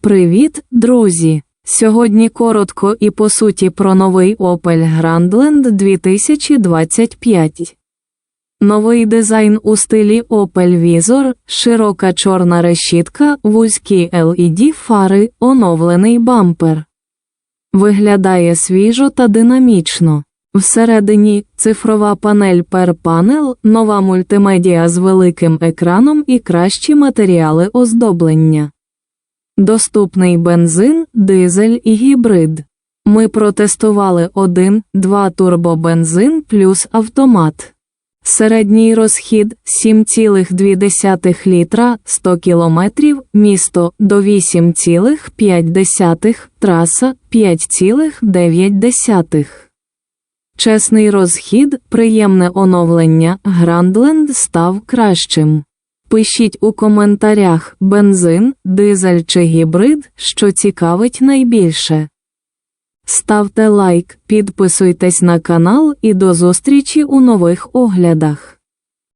Привіт, друзі! Сьогодні коротко і по суті про новий Opel Grandland 2025. Новий дизайн у стилі Opel Vizor, широка чорна решітка, вузькі LED фари, оновлений бампер. Виглядає свіжо та динамічно. Всередині цифрова панель Per Panel, нова мультимедіа з великим екраном і кращі матеріали оздоблення. Доступний бензин, дизель і гібрид. Ми протестували 1-2 турбобензин плюс автомат. Середній розхід 7,2 літра 100 км, місто до 8,5, траса 5,9. Чесний розхід, приємне оновлення, Грандленд став кращим. Пишіть у коментарях бензин, дизель чи гібрид, що цікавить найбільше. Ставте лайк, підписуйтесь на канал і до зустрічі у нових оглядах.